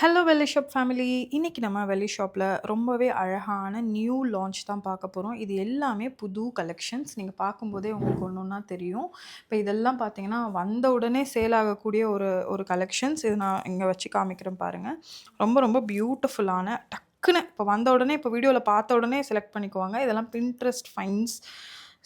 Hello வெள்ளி shop family இன்னைக்கு நம்ம வெள்ளி ஷாப்பில் ரொம்பவே அழகான நியூ லான்ச் தான் பார்க்க போகிறோம் இது எல்லாமே புது கலெக்ஷன்ஸ் நீங்கள் பார்க்கும்போதே உங்களுக்கு ஒன்று ஒன்றா தெரியும். இப்போ இதெல்லாம் பார்த்தீங்கன்னா வந்த உடனே சேல் ஆகக்கூடிய ஒரு ஒரு கலெக்ஷன்ஸ் இது நான் இங்கே வச்சு காமிக்கிறேன் பாருங்கள் ரொம்ப ரொம்ப பியூட்டிஃபுல்லான டக்குன்னு இப்போ வந்த உடனே இப்போ வீடியோவில் பார்த்த உடனே செலக்ட் பண்ணிக்குவாங்க. இதெல்லாம் பின்ட்ரெஸ்ட் ஃபைன்ஸ்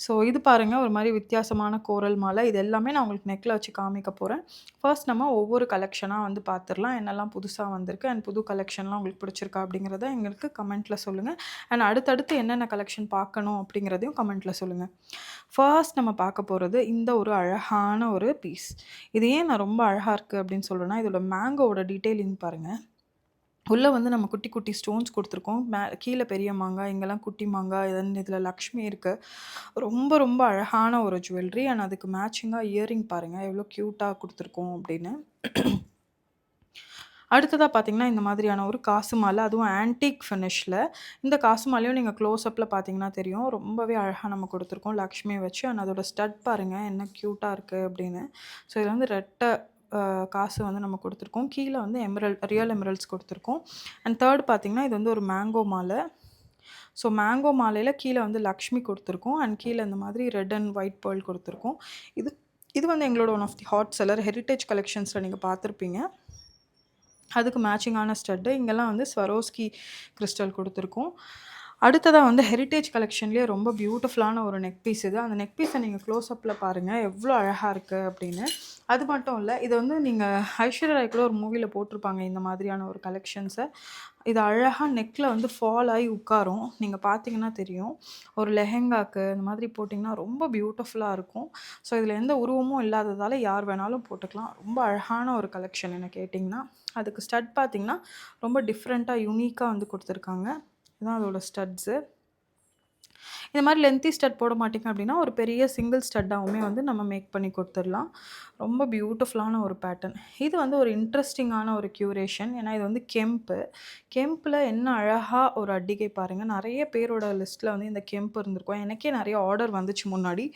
ஸோ இது பாருங்கள் ஒரு மாதிரி வித்தியாசமான கோரல் மாலை. இது எல்லாமே நான் உங்களுக்கு நெக்கில் வச்சு காமிக்க போகிறேன் ஃபர்ஸ்ட் நம்ம ஒவ்வொரு கலெக்ஷனாக வந்து பார்த்துடலாம் என்னெல்லாம் புதுசாக வந்திருக்கு அண்ட் புது கலெக்ஷன்லாம் உங்களுக்கு பிடிச்சிருக்கா அப்படிங்கிறத எங்களுக்கு கமெண்ட்டில் சொல்லுங்கள் அண்ட் அடுத்தடுத்து என்னென்ன கலெக்ஷன் பார்க்கணும் அப்படிங்கிறதையும் கமெண்ட்டில் சொல்லுங்கள் ஃபர்ஸ்ட் நம்ம பார்க்க போகிறது இந்த ஒரு அழகான ஒரு பீஸ் இது ஏன் நான் ரொம்ப அழகாக இருக்குது அப்படின்னு சொல்கிறேன்னா இதோட மேங்கோவோட டீட்டெயிலிங் பாருங்கள் உள்ளே வந்து நம்ம குட்டி குட்டி ஸ்டோன்ஸ் கொடுத்துருக்கோம். மே கீழே பெரிய மாங்காய் இங்கெல்லாம் குட்டி மாங்காய் இதன் இதில் லக்ஷ்மி இருக்குது ரொம்ப ரொம்ப அழகான ஒரு ஜுவல்லரி அண்ட் அதுக்கு மேட்சிங்காக இயரிங் பாருங்கள் எவ்வளோ க்யூட்டாக கொடுத்துருக்கோம் அப்படின்னு. அடுத்ததாக பார்த்தீங்கன்னா இந்த மாதிரியான ஒரு காசு மாலை அதுவும் ஆன்டிக் ஃபினிஷில் இந்த காசு மாலையும் நீங்கள் க்ளோஸ்அப்பில் பார்த்தீங்கன்னா தெரியும். ரொம்பவே அழகாக நம்ம கொடுத்துருக்கோம் லக்ஷ்மியை வச்சு. அண்ட் அதோட ஸ்டட் பாருங்கள் என்ன க்யூட்டாக இருக்குது அப்படின்னு. ஸோ இதில் வந்து ரெட்டை காசு வந்து நம்ம கொடுத்துருக்கோம். கீழே வந்து எமரல் ரியல் எமரல்ஸ் கொடுத்துருக்கோம். அண்ட் தேர்ட் பார்த்தீங்கன்னா இது வந்து ஒரு மேங்கோ மாலை. ஸோ மேங்கோ மாலையில் கீழே வந்து லக்ஷ்மி கொடுத்துருக்கோம். அண்ட் கீழே இந்த மாதிரி ரெட் அண்ட் ஒயிட் பேர்ல் கொடுத்துருக்கோம். இது இது வந்து எங்களோட one of the hot seller heritage கலெக்ஷன்ஸில் நீங்கள் பார்த்துருப்பீங்க. அதுக்கு மேட்சிங்கான ஸ்டட்டு இங்கெல்லாம் வந்து ஸ்வரோஸ்கி கிறிஸ்டல் கொடுத்துருக்கோம். அடுத்ததாக வந்து ஹெரிட்டேஜ் கலெக்ஷன்லேயே ரொம்ப பியூட்டிஃபுல்லான ஒரு நெக் பீஸ் இது. அந்த நெக் பீஸை நீங்கள் க்ளோஸ்அப்பில் பாருங்கள் எவ்வளோ அழகாக இருக்குது அப்படின்னு. அது மட்டும் இல்லை இதை வந்து நீங்கள் ஐஸ்வர்யா ராய் கூட ஒரு மூவியில் போட்டிருப்பாங்க இந்த மாதிரியான ஒரு கலெக்ஷன்ஸை இது அழகாக நெக்கில் வந்து ஃபால் ஆகி உட்காரும். நீங்கள் பார்த்தீங்கன்னா தெரியும். ஒரு லெஹெங்காக்கு இந்த மாதிரி போட்டிங்கன்னா ரொம்ப பியூட்டிஃபுல்லாக இருக்கும். ஸோ இதில் எந்த உருவமும் இல்லாததால் யார் வேணாலும் போட்டுக்கலாம். ரொம்ப அழகான ஒரு கலெக்ஷன் என்ன கேட்டிங்கன்னா அதுக்கு ஸ்டட் பார்த்திங்கன்னா ரொம்ப டிஃப்ரெண்ட்டாக யூனிக்காக வந்து கொடுத்துருக்காங்க. இதுதான் அதோட ஸ்டட்ஸு இந்த மாதிரி லென்த்தி ஸ்டட் போட மாட்டிங்க அப்படின்னா ஒரு பெரிய சிங்கிள் ஸ்டட்டாகவுமே வந்து நம்ம மேக் பண்ணி கொடுத்துடலாம். ரொம்ப பியூட்டிஃபுல்லான ஒரு பேட்டர்ன் இது வந்து ஒரு இன்ட்ரெஸ்டிங்கான ஒரு க்யூரேஷன் ஏன்னா இது வந்து கெம்பு கெம்பில் என்ன அழகாக ஒரு அட்டிகை பாருங்கள் நிறைய பேரோட லிஸ்ட்டில் வந்து இந்த கெம்ப் இருந்திருக்கும். எனக்கே நிறைய ஆர்டர் வந்துச்சு முன்னாடி.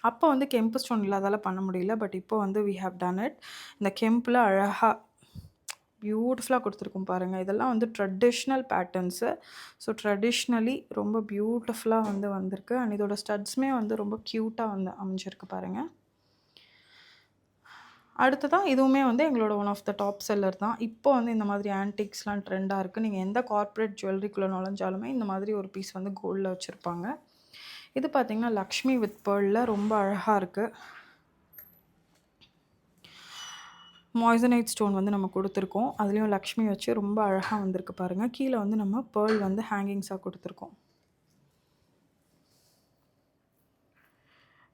அப்போ வந்து கெம்பு ஸ்டோன் இல்லாதால பண்ண முடியல. பட் இப்போ வந்து வி ஹேவ் டன் இட் இந்த கெம்பில் அழகாக பியூட்டிஃபுல்லாக கொடுத்துருக்கும் பாருங்கள் இதெல்லாம் வந்து ட்ரெடிஷ்னல் பேட்டர்ன்ஸு ஸோ ட்ரெடிஷ்னலி ரொம்ப பியூட்டிஃபுல்லாக வந்து வந்திருக்கு. அண்ட் இதோட ஸ்டட்ஸுமே வந்து ரொம்ப க்யூட்டாக வந்து அமைஞ்சிருக்கு பாருங்கள் அடுத்ததான் இதுவுமே வந்து எங்களோட one of the top seller தான். இப்போ வந்து இந்த மாதிரி ஆன்டிக்ஸ்லாம் ட்ரெண்டாக இருக்குது நீங்கள் எந்த கார்ப்பரேட் ஜுவல்லரிக்குள்ளே நுழைஞ்சாலுமே இந்த மாதிரி ஒரு பீஸ் வந்து கோல்டில் வச்சுருப்பாங்க. இது பார்த்திங்கன்னா லக்ஷ்மி வித் பேர்லில் ரொம்ப அழகாக இருக்குது மாய்சனைட் ஸ்டோன் வந்து நம்ம கொடுத்துருக்கோம். அதுலேயும் லக்ஷ்மி வச்சு ரொம்ப அழகாக வந்திருக்கு பாருங்கள் கீழே வந்து நம்ம பேர்ல் வந்து ஹேங்கிங்ஸாக கொடுத்துருக்கோம்.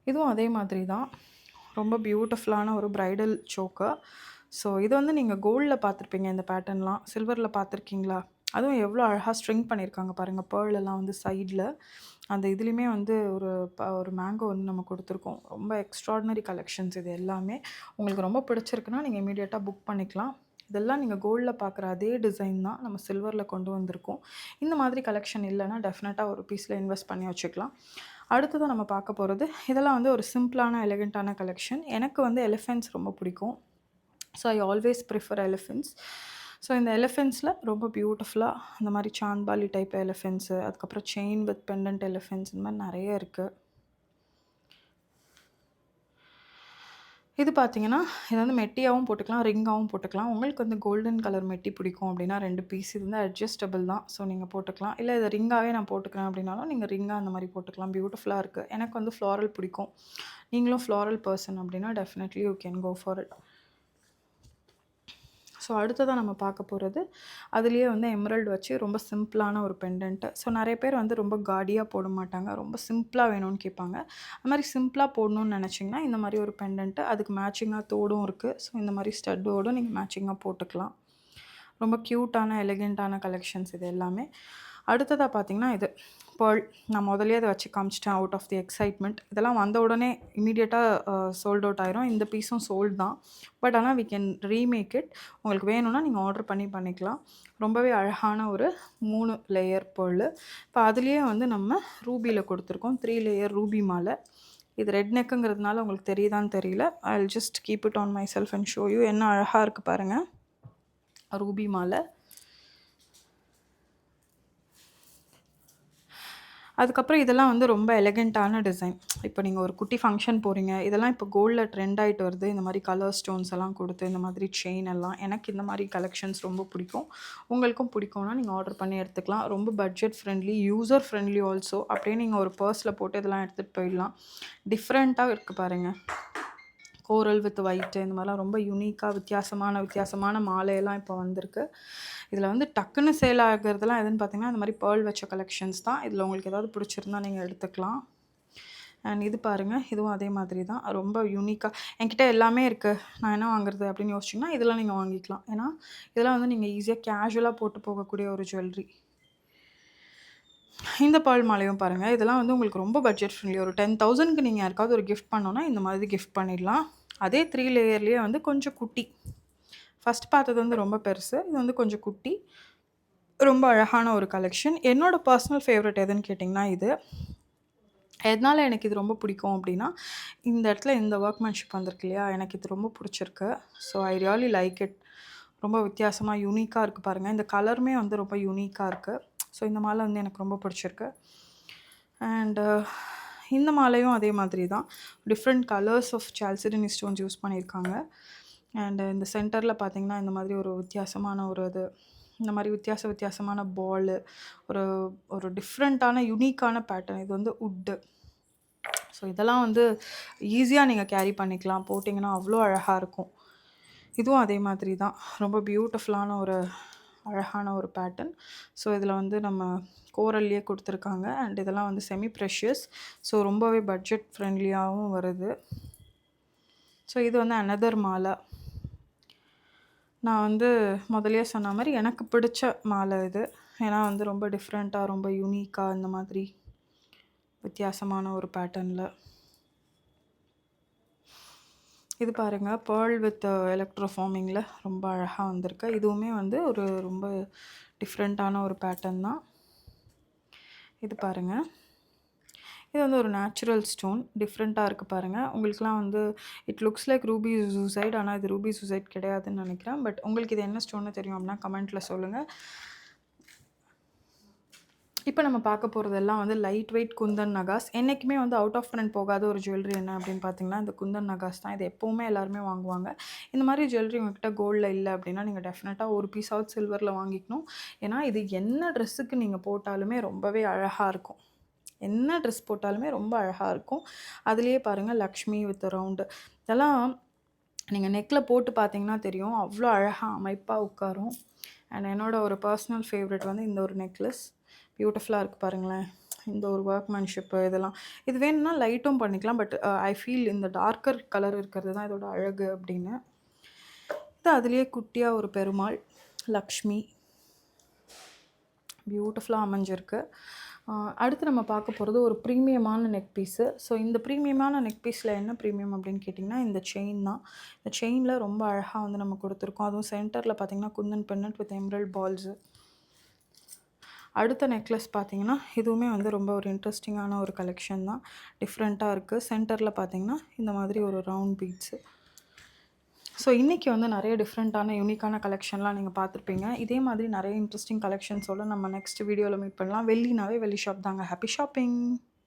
இதுவும் அதே மாதிரி தான் ரொம்ப பியூட்டிஃபுல்லான ஒரு ப்ரைடல் சோக்கர் ஸோ இது வந்து நீங்கள் கோல்டில் பார்த்துருப்பீங்க இந்த பேட்டர்ன்லாம் சில்வரில் பார்த்துருக்கீங்களா? அதுவும் எவ்வளோ அழகாக ஸ்ட்ரிங் பண்ணியிருக்காங்க பாருங்கள் pearl எல்லாம் வந்து சைடில் அந்த இதுலேயுமே வந்து ஒரு ப ஒரு மேங்கோ வந்து நம்ம கொடுத்துருக்கோம். ரொம்ப எக்ஸ்ட்ராடினரி கலெக்ஷன்ஸ் இது எல்லாமே. உங்களுக்கு ரொம்ப பிடிச்சிருக்குன்னா நீங்கள் இமீடியட்டாக புக் பண்ணிக்கலாம். இதெல்லாம் நீங்கள் கோல்டில் பார்க்குற அதே டிசைன் தான் நம்ம சில்வரில் கொண்டு வந்திருக்கோம். இந்த மாதிரி கலெக்ஷன் இல்லைன்னா டெஃபினட்டாக ஒரு பீஸில் இன்வெஸ்ட் பண்ணி வச்சுக்கலாம். அடுத்ததான் நம்ம பார்க்க போகிறது இதெல்லாம் வந்து ஒரு சிம்பிளான எலிகண்ட்டான கலெக்ஷன் எனக்கு வந்து எலிஃபென்ட்ஸ் ரொம்ப பிடிக்கும். So I always prefer elephants so இந்த எலிஃபென்ட்ஸில் ரொம்ப பியூட்டிஃபுல்லாக அந்த மாதிரி சாந்த்பாலி டைப் எலிஃபென்ட்ஸு அதுக்கப்புறம் செயின் வித் பெண்டன்ட் எலிஃபென்ட்ஸ் இந்த மாதிரி நிறைய இருக்குது இது பார்த்தீங்கன்னா இது வந்து மெட்டியாகவும் போட்டுக்கலாம் ரிங்காகவும் போட்டுக்கலாம். உங்களுக்கு வந்து கோல்டன் கலர் மெட்டி பிடிக்கும் அப்படின்னா ரெண்டு பீஸ் இது வந்து அட்ஜஸ்டபிள் தான். ஸோ நீங்கள் போட்டுக்கலாம். இல்லை இது ரிங்காகவே நான் போட்டுக்கிறேன் அப்படின்னாலும் நீங்கள் ரிங்காக அந்த மாதிரி போட்டுக்கலாம். பியூட்டிஃபுல்லாக இருக்குது எனக்கு வந்து ஃப்ளாரல் பிடிக்கும். நீங்களும் ஃப்ளாரல் பர்சன் அப்படின்னா definitely you can go for it so அடுத்ததாக நம்ம பார்க்க போகிறது அதுலேயே வந்து எம்ரல்டு வச்சு ரொம்ப சிம்பிளான ஒரு பெண்டன்ட்டு ஸோ நிறைய பேர் வந்து ரொம்ப காடியாக போட மாட்டாங்க. ரொம்ப சிம்பிளாக வேணும்னு கேட்பாங்க. அது மாதிரி சிம்பிளாக போடணும்னு நினச்சிங்கன்னா இந்த மாதிரி ஒரு பெண்டன்ட்டு அதுக்கு மேட்சிங்காக தோடும் இருக்குது ஸோ இந்த மாதிரி ஸ்டட்டோடும் நீங்கள் மேட்சிங்காக போட்டுக்கலாம். ரொம்ப க்யூட்டான எலிகெண்ட்டான கலெக்ஷன்ஸ் இது எல்லாமே. அடுத்ததாக பார்த்தீங்கன்னா இது பேர்ல் நான் முதலே அதை வச்சு காமிச்சிட்டேன் அவுட் ஆஃப் தி எக்ஸைட்மெண்ட் இதெல்லாம் வந்த உடனே இமீடியட்டாக சோல்ட் அவுட் ஆயிரும். இந்த பீஸும் சோல்டு தான். பட் ஆனால் வி கேன் ரீமேக் இட் உங்களுக்கு வேணும்னா நீங்கள் ஆர்டர் பண்ணி பண்ணிக்கலாம். ரொம்பவே அழகான ஒரு மூணு லேயர் பேர்ல் இப்போ அதுலேயே வந்து நம்ம ரூபியில் கொடுத்துருக்கோம். த்ரீ லேயர் ரூபி மாலை. இது ரெட் நெக்குங்கிறதுனால உங்களுக்கு தெரியுதான்னு தெரியல. I just keep it on myself and show you என்ன அழகாக இருக்குது பாருங்கள் ரூபி மாலை. அதுக்கப்புறம் இதெல்லாம் வந்து ரொம்ப எலகெண்ட்டான டிசைன் இப்போ நீங்கள் ஒரு குட்டி ஃபங்க்ஷன் போகிறீங்க இதெல்லாம் இப்போ கோல்டில் ட்ரெண்ட் ஆகிட்டு வருது. இந்த மாதிரி கலர் ஸ்டோன்ஸ் எல்லாம் கொடுத்து இந்த மாதிரி செயின் எல்லாம் எனக்கு இந்த மாதிரி கலெக்ஷன்ஸ் ரொம்ப பிடிக்கும். உங்களுக்கும் பிடிக்கும்னா நீங்கள் ஆர்டர் பண்ணி எடுத்துக்கலாம். ரொம்ப budget friendly user friendly also அப்படியே நீங்கள் ஒரு பர்ஸில் போட்டு இதெல்லாம் எடுத்துகிட்டு போயிடலாம். டிஃப்ரெண்ட்டாக இருக்குது பாருங்கள் கோரல் வித் ஒயிட்டு இந்த மாதிரிலாம் ரொம்ப யூனிக்காக வித்தியாசமான வித்தியாசமான மாலையெல்லாம் இப்போ வந்திருக்கு. இதில் வந்து டக்குன்னு சேல் ஆகிறதுலாம் எதுன்னு பார்த்தீங்கன்னா இந்த மாதிரி பேர்ல் வச்ச கலெக்ஷன்ஸ் தான். இதில் உங்களுக்கு ஏதாவது பிடிச்சிருந்தா நீங்கள் எடுத்துக்கலாம். அண்ட் இது பாருங்கள் இதுவும் அதே மாதிரி தான். ரொம்ப யூனிக்காக என்கிட்ட எல்லாமே இருக்குது நான் என்ன வாங்குறது அப்படின்னு யோசிச்சிங்கன்னா இதெல்லாம் நீங்கள் வாங்கிக்கலாம். ஏன்னா இதெல்லாம் வந்து நீங்கள் ஈஸியாக கேஷுவலாக போட்டு போகக்கூடிய ஒரு ஜுவல்லரி இந்த பால் மாலையும் பாருங்கள் இதெல்லாம் வந்து உங்களுக்கு ரொம்ப பட்ஜெட் ஃப்ரெண்ட்லி ஒரு டென் தௌசண்ட்க்கு நீங்கள் யாருக்காவது ஒரு கிஃப்ட் பண்ணோன்னா இந்த மாதிரி கிஃப்ட் பண்ணிடலாம். அதே த்ரீ லேயர்லேயே வந்து கொஞ்சம் குட்டி. ஃபஸ்ட் பார்த்தது வந்து ரொம்ப பெருசு. இது வந்து கொஞ்சம் குட்டி. ரொம்ப அழகான ஒரு கலெக்ஷன் என்னோடய பர்சனல் ஃபேவரட் எதுன்னு கேட்டிங்கன்னா இது. எதனால் எனக்கு இது ரொம்ப பிடிக்கும் அப்படின்னா இந்த இடத்துல இந்த ஒர்க்மேன்ஷிப் வந்திருக்கு இல்லையா? எனக்கு இது ரொம்ப பிடிச்சிருக்கு. So I really like it ரொம்ப வித்தியாசமாக யூனிக்காக இருக்குது பாருங்கள் இந்த கலருமே வந்து ரொம்ப யூனிக்காக இருக்குது ஸோ இந்த மாலை வந்து எனக்கு ரொம்ப பிடிச்சிருக்கு. அண்டு uh, இந்த மாலையும் அதே மாதிரி தான். Different colours of chalcedony stones use பண்ணியிருக்காங்க. அண்டு uh, இந்த சென்டரில் பார்த்திங்கன்னா இந்த மாதிரி ஒரு வித்தியாசமான ஒரு இது இந்த மாதிரி வித்தியாச வித்தியாசமான பாலு ஒரு ஒரு டிஃப்ரெண்ட்டான யுனிக்கான பேட்டர்ன் இது வந்து உட்டு ஸோ இதெல்லாம் வந்து ஈஸியாக நீங்கள் கேரி பண்ணிக்கலாம். போட்டிங்கன்னா அவ்வளோ அழகாக இருக்கும். இதுவும் அதே மாதிரி தான். ரொம்ப பியூட்டிஃபுல்லான ஒரு அழகான ஒரு பேட்டர்ன் ஸோ இதில் வந்து நம்ம கோரல்லையே கொடுத்துருக்காங்க. அண்ட் இதெல்லாம் வந்து செமி ப்ரெஷியஸ் ஸோ ரொம்பவே பட்ஜெட் ஃப்ரெண்ட்லியாகவும் வருது. ஸோ இது வந்து அனதர் மாலை. நான் வந்து முதலியே சொன்ன மாதிரி எனக்கு பிடிச்ச மாலை இது. ஏன்னா வந்து ரொம்ப டிஃப்ரெண்ட்டாக ரொம்ப யூனிக்காக இந்த மாதிரி வித்தியாசமான ஒரு பேட்டர்னில் இது பாருங்கள் பேர்ல் வித் எலக்ட்ரோ ஃபார்மிங்கில் ரொம்ப அழகாக வந்திருக்கு. இதுவுமே வந்து ஒரு ரொம்ப டிஃப்ரெண்ட்டான ஒரு பேட்டர்ன் தான். இது பாருங்கள் இது வந்து ஒரு நேச்சுரல் ஸ்டோன் டிஃப்ரெண்ட்டாக இருக்குது பாருங்கள் உங்களுக்குலாம் வந்து it looks like ruby zoisite ஆனால் இது ரூபி சூசைட் கிடையாதுன்னு நினைக்கிறேன். பட் உங்களுக்கு இது என்ன ஸ்டோன்னு தெரியும் அப்படின்னா கமெண்ட்டில் சொல்லுங்கள் இப்போ நம்ம பார்க்க போகிறதெல்லாம் வந்து லைட் வெயிட் குந்தன் நகாஸ். என்றைக்குமே வந்து அவுட் ஆஃப் ட்ரெண்ட் போகாத ஒரு ஜுவல்லரி என்ன அப்படின்னு பார்த்தீங்கன்னா இந்த குந்தன் நகாஸ் தான். இது எப்போவுமே எல்லாருமே வாங்குவாங்க. இந்த மாதிரி ஜுவல்லரி உங்ககிட்ட கோல்டில் இல்லை அப்படின்னா நீங்கள் டெஃபினட்டாக ஒரு பீஸ் ஆஃப் சில்வரில் வாங்கிக்கணும். ஏன்னா இது என்ன ட்ரெஸ்ஸுக்கு நீங்கள் போட்டாலுமே ரொம்பவே அழகாக இருக்கும். என்ன ட்ரெஸ் போட்டாலுமே ரொம்ப அழகாக இருக்கும். அதுலேயே பாருங்கள் லக்ஷ்மி வித் ரவுண்டு இதெல்லாம் நீங்கள் நெக்கில் போட்டு பார்த்தீங்கன்னா தெரியும். அவ்வளோ அழகாக அமைப்பாக உட்காரும். அண்ட் என்னோடய ஒரு பர்சனல் ஃபேவரெட் வந்து இந்த ஒரு நெக்லஸ் பியூட்டிஃபுல்லாக இருக்குது பாருங்களேன். இந்த ஒரு ஒர்க்மேன்ஷிப்பு இதெல்லாம். இது வேணும்னா லைட்டும் பண்ணிக்கலாம் பட் ஐ ஃபீல் இந்த டார்க்கர் கலர் இருக்கிறது தான் இதோட அழகு அப்படின்னு. இது அதுலேயே குட்டியாக ஒரு பெருமாள் லக்ஷ்மி. பியூட்டிஃபுல்லாக அமைஞ்சிருக்கு. அடுத்து நம்ம பார்க்க போகிறது ஒரு ப்ரீமியமான நெக் பீஸு ஸோ இந்த ப்ரீமியமான நெக் பீஸில் என்ன ப்ரீமியம் அப்படின்னு கேட்டிங்கன்னா இந்த செயின் தான். இந்த செயினில் ரொம்ப அழகாக வந்து நம்ம கொடுத்துருக்கோம். அதுவும் சென்டரில் பார்த்திங்கன்னா kundan pendant with emerald balls அடுத்த நெக்லஸ் பார்த்தீங்கன்னா இதுவுமே வந்து ரொம்ப ஒரு இன்ட்ரெஸ்டிங்கான ஒரு கலெக்ஷன் தான். டிஃப்ரெண்ட்டாக இருக்குது சென்டரில் பார்த்தீங்கன்னா இந்த மாதிரி ஒரு ரவுண்ட் பீட்ஸு ஸோ இன்றைக்கி வந்து நிறைய டிஃப்ரெண்ட்டான யூனிக்கான கலெக்ஷன்லாம் நீங்கள் பார்த்துருப்பீங்க. இதே மாதிரி நிறைய இன்ட்ரெஸ்டிங் கலெக்ஷன்ஸோடு நம்ம நெக்ஸ்ட் வீடியோவில் மீட் பண்ணலாம். வெள்ளினாவே வெள்ளி ஷாப் தாங்க. Happy shopping